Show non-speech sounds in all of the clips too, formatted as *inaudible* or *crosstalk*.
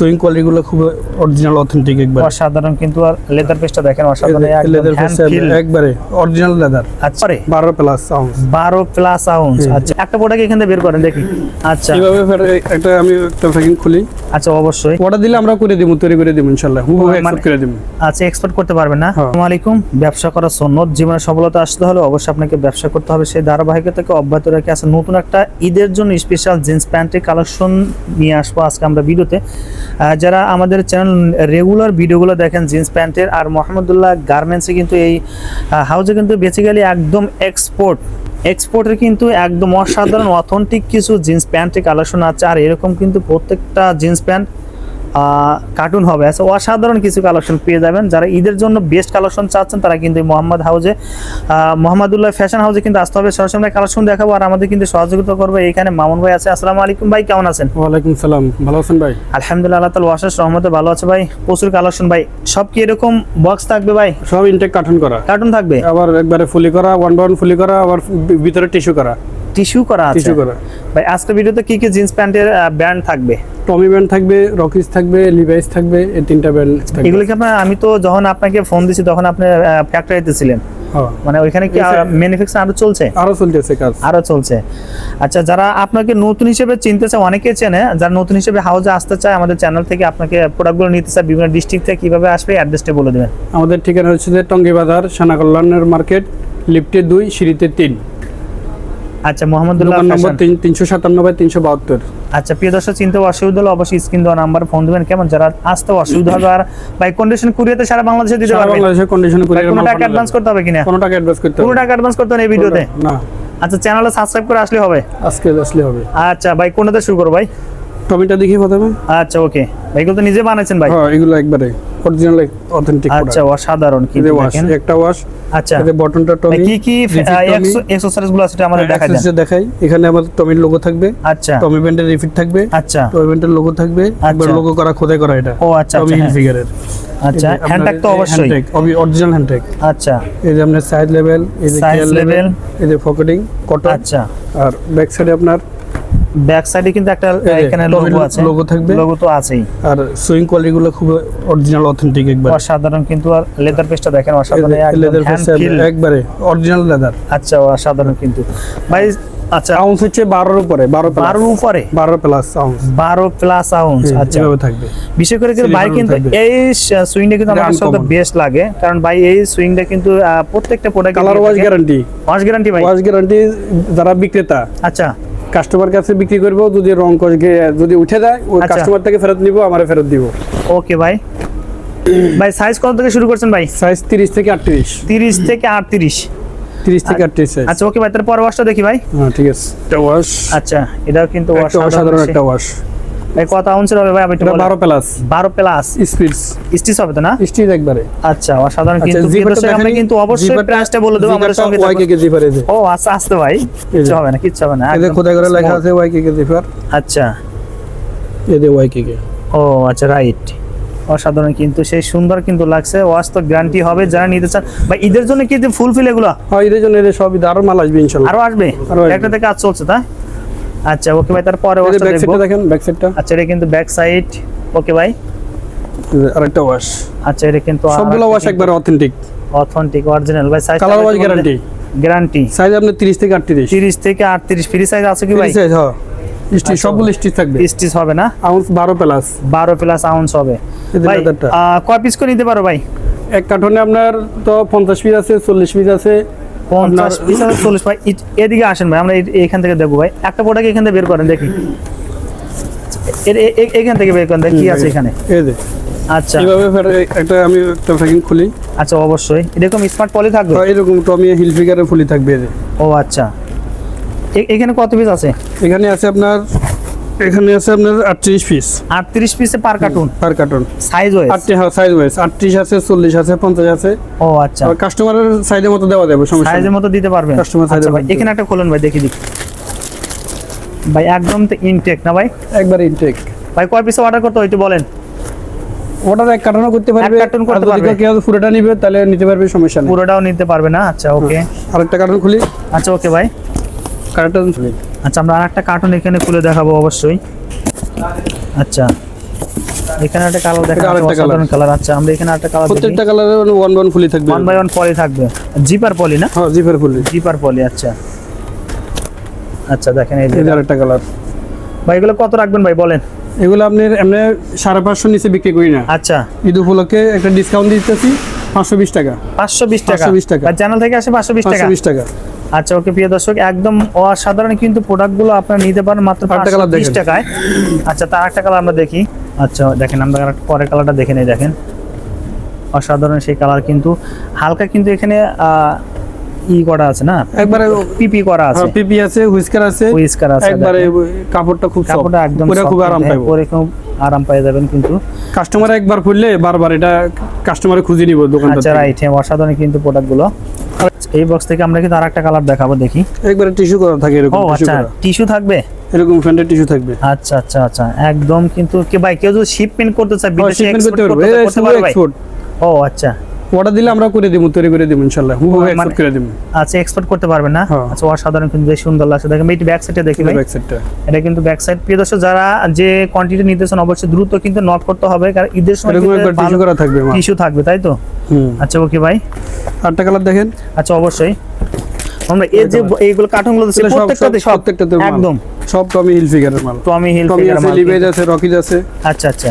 Swing quality গুলো খুব original authentic একবার। অসাধারণ কিন্তু আর লেদার পেস্টটা দেখেন অসাধারণ লেদার feel। একবারে অরিজিনাল লেদার আচ্ছা। রে, বারো প্লাস আউন্স বারো প্লাস আউন্স আচ্ছা। একটা প্রোডাক্ট এখান থেকে বের করেন দেখি। আচ্ছা। এইভাবে একটা আমি একটা প্যাকিং খুলি। আচ্ছা অবশ্যই। অর্ডার দিলে আমরা করে দিব তৈরি করে দিব ইনশাল্লাহ হুবহু মানে- এক্সপোর্ট করে দিব আচ্ছা এক্সপোর্ট করতে পারবেন না? হ্যাঁ। আসসালামু আলাইকুম। ব্যবসা করা সন্ন্যত জীবনে সফলতা আসতে হলে অবশ্যই আপনাকে ব্যবসা করতে হবে। সেই ধারাবাহিকতাকে অব্যাহত রেখে আছে নতুন একটা ঈদের জন্য স্পেশাল জিন্স প্যান্টের কালেকশন নিয়ে আসব আজকে আমরা ভিডিওতে। যারা আমাদের চ্যানেল রেগুলার ভিডিওগুলো দেখেন জিন্স প্যান্টের, আর মোহাম্মদুল্লাহ গার্মেন্টসে কিন্তু এই হাউসে কিন্তু বেসিক্যালি একদম এক্সপোর্ট এক্সপোর্টের কিন্তু একদম অসাধারণ অথেন্টিক কিছু জিন্স প্যান্টের কালেকশন আছে। আর এরকম কিন্তু প্রত্যেকটা জিন্স প্যান্ট কার্টুন হবে। আচ্ছা অসাধারণ কিছু কালেকশন পেয়ে যাবেন। যারা ঈদের জন্য বেস্ট কালেকশন চাচ্ছেন তারা কিন্তু মোহাম্মদ হাউজে মোহাম্মদুল্লাহ ফ্যাশন হাউজে কিন্তু আসতে হবে। সরাসরি আমরা কালেকশন দেখাবো আর আমাদের কিন্তু সহযোগিতা করবে এখানে মামুন ভাই আছে। আসসালামু আলাইকুম ভাই কেমন আছেন? ওয়ালাইকুম সালাম। ভালো আছেন ভাই? আলহামদুলিল্লাহ আল্লাহ তালা ওয়াসাস রহমতে ভালো আছে ভাই। প্রচুর কালেকশন ভাই। সব কি এরকম বক্স থাকবে ভাই? সব ইনটেক কার্টুন করা। কার্টুন থাকবে? আবার একবারে ফুলি করা ওয়ান বাই ওয়ান ফুলি করা আবার ভিতরে টিস্যু করা। টিস্যু করা আছে? টিস্যু করা। ভাই আজকের ভিডিওতে কি কি জিন্স প্যান্টের ব্র্যান্ড থাকবে? টমি ব্যান্ড থাকবে রকিস থাকবে লিভাইস থাকবে এই তিনটা ব্যান্ড থাকবে। এগুলো কি আপনার আমি তো যখন আপনাকে ফোন দিছি তখন আপনি ফ্যাক্টরিতে ছিলেন। মানে ওইখানে কি ম্যানুফ্যাকচার আরও চলছে? আরও চলতেছে কাজ। আরও চলছে। আচ্ছা যারা আপনাকে নতুন হিসেবে চিনতে চায় অনেকে চেনে যারা নতুন হিসেবে হাউজে আসতে চায় আমাদের চ্যানেল থেকে আপনাকে প্রোডাক্টগুলো নিতে চায় বিভিন্ন ডিস্ট্রিক্ট থেকে কীভাবে আসবে অ্যাড্রেসটা বলে দেবেন। আমাদের ঠিকানা হচ্ছে টঙ্গী বাজার সানা কল্যাণের মার্কেট লিফটে দুই সিঁড়িতে তিন। আচ্ছা মোহাম্মদুল্লাহ নম্বর তিনশো সাতানব্বই তিনশো বাহাত্তর। আচ্ছা প্রিয় দর্শক চিনতে অসুবিধা হলে অবশ্যই স্ক্রিন দেওয়া নাম্বার ফোন দেবেন। কেমন যারা আসতে অসুবিধা হবে আর বাই কন্ডিশন কুরিয়াতে সারা বাংলাদেশে দিতে বাংলাদেশের কন্ডিশনে কোনো টাকা অ্যাডভান্স করতে হবে কিনা? কোনো টাকা অ্যাডভান্স করতে কোনো টাকা অ্যাডভান্স করতে হবে এই ভিডিওতে? না। আচ্ছা চ্যানেলে সাবস্ক্রাইব করে আসলে হবে? আজকে আসলে হবে। আচ্ছা ভাই কোনটাতে শুরু করো ভাই? টমিটা দেখি প্রথমে। আচ্ছা ওকে ভাই এগুলো তো নিজে বানাইছেন ভাই? হ্যাঁ এগুলো একবারে। অরিজিনাল অথেন্টিক আচ্ছা অসাধারণ কিন্তু দেখেন। একটা ওয়াশ আচ্ছা। এতে বটনটা টমি কি কি। এক্সারসাইজগুলো আছে এটা আমাদের দেখাই দেন। দেখাই। এখানে আমাদের টমির লোগো থাকবে। আচ্ছা। টমি ব্যান্ডের রিফিট থাকবে। আচ্ছা। টমি ব্যান্ডের লোগো থাকবে। একবার আচ্ছা। লোগো করা খোদাই করা এটা। ও আচ্ছা টমি আচ্ছা, হ্যাঁ। ফিগারের আচ্ছা হ্যান্ডট্যাগ তো অবশ্যই। অরিজিনাল হ্যান্ডটেক আচ্ছা। এই যে আপনার সাইড লেভেল এই যে কেয়ার লেভেল এই যে পকেটিং কটন আচ্ছা। আর ব্যাক সাইডে আপনার ব্যাক সাইডে কিন্তু একটা এখানে লোগো আছে। logo থাকবে। লোগো তো আছেই। আর সুইং কোয়ালিটি গুলো খুব অরিজিনাল অথেন্টিক একবার। অসাধারণ কিন্তু আর লেদার পেস্টটা দেখেন অসাধারণ লেদার feel। একবারে অরিজিনাল লেদার আচ্ছা অসাধারণ কিন্তু। ভাই আচ্ছা। আউন্স হচ্ছে বারোর উপরে বারো বারোর উপরে? বারো প্লাস আউন্স বারো প্লাস আউন্স আচ্ছা। থাকবে। বিশেষ করে কিন্তু Silicone কিন্তু এই সুইংটা কিন্তু আমার সাথে বেস্ট লাগে। কারণ ভাই এই সুইংটা কিন্তু প্রত্যেকটা product colour wash guarantee wash guarantee ভাই। ওয়াশ গ্যারান্টি যারা বিক্রেতা। আচ্ছা। কাস্টমার কাছে বিক্রি করব যদি রং যদি উঠে যায় ওই আচ্ছা। কাস্টমার থেকে ফেরত নিব আমারে ফেরত দিব। ওকে ভাই ভাই সাইজ কত থেকে শুরু করছেন ভাই? সাইজ তিরিশ থেকে আটত্রিশ। তিরিশ থেকে আটত্রিশ। তিরিশ থেকে আটত্রিশ সাইজ আচ্ছা ওকে ভাই তারপর ওয়াশটা দেখি ভাই। হ্যাঁ ঠিক আছে। এটা ওয়াশ আচ্ছা এটাও কিন্তু ওয়াশ সাধারণ একটা ওয়াশ ভাই কত আউন্সের হবে ভাই? আপনি একটু এটা বলেন। বারো প্লাস। বারো প্লাস? স্পিডস স্টিচ হবে তো না? স্টিচ একবারে। আচ্ছা অসাধারণ আচ্ছা কিন্তু জিপারটা আমরা কিন্তু অবশ্যই প্রাইসটা বলে দেবো আমাদের সঙ্গে ওয়াই থাকবেন। কে জিপার এই যে। ও আচ্ছা আসতে ভাই। কিচ্ছু হবে না কিচ্ছু হবে না এই যে করে লেখা আছে ওয়াই কে জিপার। আচ্ছা। এই যে ওয়াই কে ও আচ্ছা রাইট অসাধারণ কিন্তু সেই সুন্দর কিন্তু লাগছে। ওয়াশ তো গ্যারান্টি হবে যারা নিতে চান। বা ঈদের জন্য কি ফুল ফিল এগুলো? হ্যাঁ এদের জন্য এদের সবই আরও মাল আসবে ইনশাল্লাহ। আরও আসবে? আরও আসবে। একটা থেকে কাজ চলছে তাই? আচ্ছা ওকে ভাই তারপরে ওয়াশটা ব্যাক সাইডটা দেখেন ব্যাক সাইডটা আচ্ছা এটা কিন্তু ব্যাক সাইড ওকে ভাই? আরেকটা ওয়াশ আচ্ছা এটা কিন্তু সবগুলো ওয়াশ একবারে অথেন্টিক অথেন্টিক অরিজিনাল ভাই size colour wash guarantee guarantee size আপনার 30 থেকে 38 30 থেকে 38 ফ্রি সাইজ আছে কি ভাই? সাইজ হ্যাঁ। স্টিচ আচ্ছা। সবগুলো স্টিচ থাকবে। স্টিচ হবে না? আউন্স 12 প্লাস 12 প্লাস আউন্স হবে। ভাই কয় পিস করে নিতে পারো ভাই? এক কার্টনে আপনার তো 50 পিস আছে 40 পিস আছে। পঞ্চাশ পিস চল্লিশ ভাই এদিকে আসেন ভাই আমরা এইখান থেকে দেখব ভাই। একটা প্রোডাক্ট এখান থেকে বের করেন দেখি। এখান থেকে বের করেন দেখি কি আছে এখানে। আচ্ছা। এইভাবে একটা আমি একটা প্যাকিং খুলি। আচ্ছা অবশ্যই। এরকম স্মার্ট পলি থাকবে? এরকম টমি হিল ফিগারের ফুলি থাকবে ও আচ্ছা। এখানে কত পিস আছে? এখানে আছে আপনার এখানে আছে আপনার 38 পিস আটত্রিশ পিসে per carton per carton size wise আটটি হ্যাঁ সাইজ ওয়াইজ 38 আছে 40 আছে 50 আছে। ও আচ্ছা। কাস্টমারের সাইজের মতো দেওয়া যাবে সমস্যা সাইজের মতো দিতে পারবেন? Size আচ্ছা ভাই এখানে একটা খোলেন ভাই দেখি দেখি ভাই একদম তো ইনটেক না ভাই? একবার ইনটেক ভাই কয় পিসে অর্ডার করতে একটু বলেন। ওটা এক কার্টনও করতে পারবে। carton করতে আর যদি পারবে। কেউ পুরোটা নিবে তাহলে নিতে পারবে সমস্যা নেই। পুরোটাও নিতে পারবে না? আচ্ছা ওকে আরেকটা কার্টন খুলি। আচ্ছা ওকে ভাই। কার্টন আচ্ছা আমরা আরেকটা কার্টুন এখানে খুলে দেখাবো অবশ্যই। আচ্ছা এখানে একটা কালার দেখা যাচ্ছে অসাধারণ কালার আচ্ছা আমরা এখানে একটা কালার প্রত্যেকটা কালারে ওয়ান ওয়ান ফুলি থাকবে। ওয়ান বাই ওয়ান পলি থাকবে। জিপার পলি না? হ্যাঁ জিপের ফুলি জিপার পলি আচ্ছা। আচ্ছা দেখেন এই যে আরেকটা কালার ভাই এগুলো কত রাখবেন ভাই বলেন? এগুলো আপনি এমনি সাড়ে পাঁচশো নিচে বিক্রি করি না। আচ্ছা। ঈদ উপলক্ষে একটা ডিসকাউন্ট দিতেছি পাঁচশো বিশ টাকা। পাঁচশো বিশ টাকা। 520 টাকা। চ্যানেল থেকে আসে পাঁচশো বিশ টাকা। বিশ টাকা। আচ্ছা ওকে প্রিয় দর্শক একদম অসাধারণ কিন্তু প্রোডাক্টগুলো আপনারা নিতে পারেন মাত্র বিশ টাকায়। আচ্ছা তার একটা কালার আমরা দেখি। আচ্ছা দেখেন আমরা পরের কালারটা দেখে নেই দেখেন। অসাধারণ সেই কালার কিন্তু। হালকা কিন্তু এখানে ই করা আছে না? একবারে পিপি করা আছে। পিপি আছে হুইস্কার আছে। হুইস্কার আছে একবারে কাপড়টা খুব কাপড়টা একদম পরে খুব আরাম হ্যাঁ, পাইবো। পরে খুব আরাম পেয়ে যাবেন কিন্তু। কাস্টমার একবার খুললে বারবার এটা কাস্টমারে খুঁজে নিব দোকানটা আচ্ছা রাইট হ্যাঁ অসাধারণ কিন্তু প্রোডাক্টগুলো এই বক্স থেকে আমরা কিন্তু আরেকটা কালার দেখাবো দেখি। একবারে টিস্যু করা থাকে এরকম ও টিস্যু আচ্ছা টিস্যু থাকবে? এরকম ফ্যান্ডের টিস্যু থাকবে। আচ্ছা আচ্ছা আচ্ছা একদম কিন্তু কে ভাই কেউ যদি শিপমেন্ট করতে চায় বিদেশে এক্সপোর্ট করতে পারবে। ও আচ্ছা। অর্ডার দিলে আমরা করে দিব তৈরি করে দিব ইনশাআল্লাহ হুবহু মানে- এক্সপোর্ট করে দিব আচ্ছা এক্সপোর্ট করতে পারবেন না? হ্যাঁ। আচ্ছা অসাধারণ কিন্তু বেশ সুন্দর লাগছে। দেখেন এটি ব্যাক সাইডে দেখি ভাই। ব্যাক সাইডটা এটা কিন্তু ব্যাক সাইড প্রিয় দর্শক যারা যে কোয়ান্টিটি নিতেছেন অবশ্যই দ্রুত কিন্তু নক করতে হবে কারণ ঈদের সময় টিস্যু করা থাকবে টিস্যু থাকবে তাই তো? হুম। আচ্ছা ওকে ভাই। আটটা কালার দেখেন। আচ্ছা অবশ্যই। আমরা এই যে এইগুলো কার্টুনগুলো সব প্রত্যেকটাতে সব প্রত্যেকটাতে একদম। সব টমি হিল ফিগারের মাল টমি হিল টমি আছে লিভেজ আছে রকিজ আছে। আচ্ছা আচ্ছা।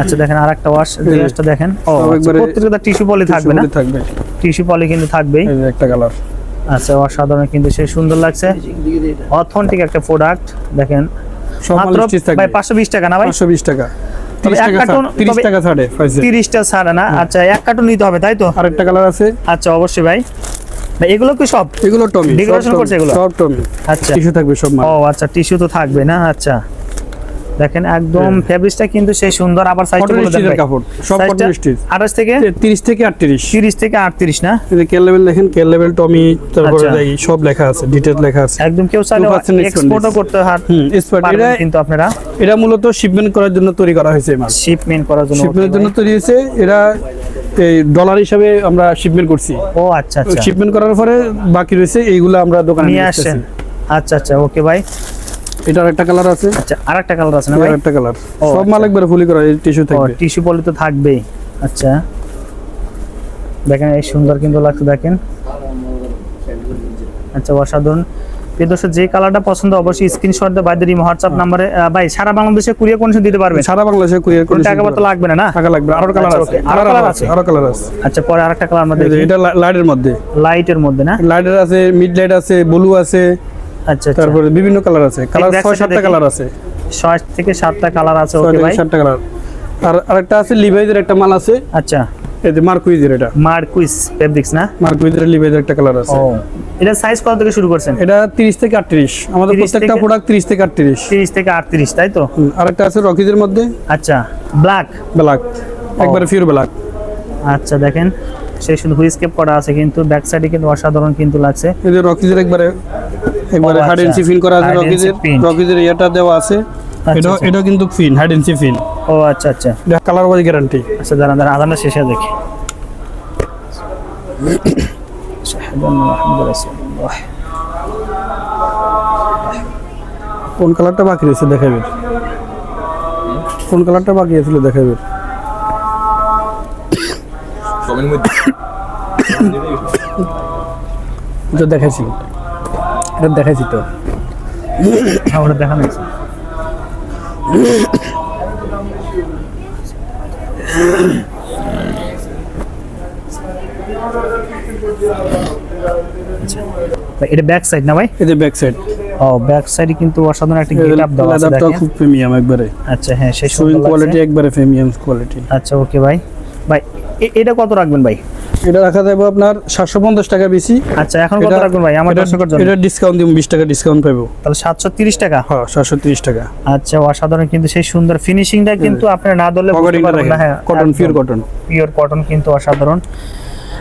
আচ্ছা দেখেন আরেকটা ওয়াশ এই যে। জিনিসটা দেখেন। ও আচ্ছা, প্রত্যেকটা টিস্যু পলি থাকবে না? থাকবে। টিস্যু পলি কিন্তু থাকবেই। এই যে একটা কালার আচ্ছা অসাধারণ কিন্তু সে সুন্দর লাগছে। অথেন্টিক একটা প্রোডাক্ট দেখেন। মাত্র ভাই থাকবে। পাঁচশো বিশ টাকা না ভাই? 520 টাকা। তবে এক টাকা 30 টাকা ছাড়ে পাইছে। তিরিশটা ছাড়ে না? আচ্ছা এক কার্টুন নিতে হবে তাই তো? আরেকটা কালার আছে। আচ্ছা অবশ্যই ভাই। ভাই এগুলো কি সব? এগুলো টমি টমি, করছে এগুলো? সব টমি। আচ্ছা। টিস্যু থাকবে সব ও আচ্ছা টিস্যু তো থাকবে না? আচ্ছা। দেখেন একদম ফেব্রিক্সটা কিন্তু সেই সুন্দর আবার সাইজটা বলে দেন কাপড় সব কটন স্টিচ 28 থেকে 30 থেকে 38 30 থেকে 38 না? এই যে কেল লেভেল দেখেন কেল লেভেল টমি তারপরে আচ্ছা। এই সব লেখা আছে ডিটেইল লেখা আছে। একদম কেউ চাইলে এক্সপোর্টও করতে হাত হুম এক্সপার্ট এটা কিন্তু আপনারা। এটা মূলত শিপমেন্ট করার জন্য তৈরি করা হয়েছে মাল। শিপমেন্ট করার জন্য শিপমেন্টের জন্য তৈরি হয়েছে। এরা এই ডলার হিসাবে আমরা শিপমেন্ট করছি। ও আচ্ছা আচ্ছা। শিপমেন্ট করার পরে বাকি রয়েছে এইগুলো আমরা দোকানে নিয়ে নিয়ে আসছেন। আচ্ছা আচ্ছা ওকে ভাই। এটার একটা কালার আছে? আচ্ছা আরেকটা কালার আছে না ভাই? এটার একটা কালার সব মাল আচ্ছা। একবারে ফুলি করা টিস্যু থাকবে। টিস্যু পলি তো থাকবেই। আচ্ছা। দেখেন এই সুন্দর কিন্তু লাগছে দেখেন। আচ্ছা অসাধারণ। প্রিয় দর্শক যে কালারটা পছন্দ অবশ্যই স্ক্রিনশট দিয়ে বাইদের হোয়াটসঅ্যাপ নাম্বারে ভাই সারা বাংলাদেশে কুরিয়ার কন্ডিশন দিতে পারবেন? সারা বাংলাদেশে কুরিয়ার কোনো করে টাকা পয়সা লাগবে না টাকা লাগবে আরও কালার আচ্ছা, আছে। আরও colour আছে? আরও কালার আছে। আচ্ছা পরে আরেকটা কালার আমরা দেখি। এটা লাইটের মধ্যে। লাইটের মধ্যে না? লাইটের আছে মিড লাইট আছে ব্লু আছে। আচ্ছা আচ্ছা। তারপরে বিভিন্ন কালার আছে। কালার ছয় সাতটা কালার আছে। ছয় থেকে সাতটা কালার আছে ওকে ভাই? সাতটা কালার। আর আরেকটা আছে লিভাইজের একটা মাল আছে। আচ্ছা। এই যে মার্কুইজের এটা। মার্কুইস ফেব্রিক্স না? মার্কুইজের লিভাইজের একটা কালার আছে। এটা সাইজ কত থেকে শুরু করছেন? এটা 30 থেকে 38 আমাদের 30 প্রত্যেকটা প্রোডাক্ট 30 থেকে 38 তিরিশ থেকে আটত্রিশ তাই তো? আরেকটা আছে রকিজের মধ্যে। আচ্ছা ব্ল্যাক ব্ল্যাক একবারে পিওর ব্ল্যাক আচ্ছা দেখেন। সেই শুধু হুইস্কেপ করা আছে কিন্তু ব্যাক সাইডে কিন্তু অসাধারণ কিন্তু লাগছে। এই যে রকিজের একবারে একবারে আচ্ছা। এন্ড ফিন করা আছে রকিজের রকিজের এটা দেওয়া আছে। এটা আচ্ছা। এটা কিন্তু ফিন হাইড এন্ড ফিন ও আচ্ছা আচ্ছা। এটা কালার ওয়াইজ গ্যারান্টি আচ্ছা দাঁড়ান দাঁড়ান আদানটা শেষে দেখি। কোন কালারটা বাকি রয়েছে দেখাবে? কোন কালারটা বাকি আছিল দেখাবে? কমের *coughs* মধ্যে এটা দেখাইছি এটা দেখাইছি তো হ্যাঁ ওটা দেখানো হয়েছে। এটা ব্যাক সাইড না ভাই? যে ব্যাক সাইড ও ব্যাক সাইডে কিন্তু অসাধারণ একটা গেট আপ দেওয়া আছে খুব প্রিমিয়াম একবারে। আচ্ছা হ্যাঁ সেই কোয়ালিটি একবারে প্রিমিয়াম কোয়ালিটি আচ্ছা ওকে ভাই। ভাই এটা কত রাখবেন ভাই? এটা রাখা যাবে আপনার সাতশো পঞ্চাশ টাকা বেশি। আচ্ছা এখন কত রাখবেন ভাই? আমার দর্শকের জন্য। এটা ডিসকাউন্ট দিব বিশ টাকা ডিসকাউন্ট পাবো তাহলে সাতশো তিরিশ টাকা? হ্যাঁ সাতশো তিরিশ টাকা। আচ্ছা অসাধারণ কিন্তু সেই সুন্দর ফিনিশিংটা কিন্তু আপনার না ধরলে হ্যাঁ cotton pure cotton pure cotton কিন্তু অসাধারণ।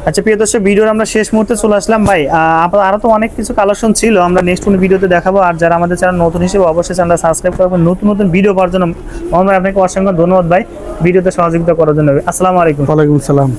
আচ্ছা প্রিয় দর্শক, ভিডিওর আমরা শেষ মুহূর্তে চলে আসলাম। ভাই আপনার আরও তো অনেক কিছু কালেকশন ছিল, আমরা নেক্সট কোনো ভিডিওতে দেখাবো। আর যারা আমাদের চ্যানেল নতুন হিসেবে, অবশ্যই চ্যানেলটা সাবস্ক্রাইব করবেন নতুন নতুন ভিডিও পাওয়ার জন্য, মোহাম্মদ, আপনাকে অসংখ্য ধন্যবাদ, ভাই। ভিডিওতে সহযোগিতা করার জন্য। আসসালামু আলাইকুম। ওয়ালাইকুম সালাম।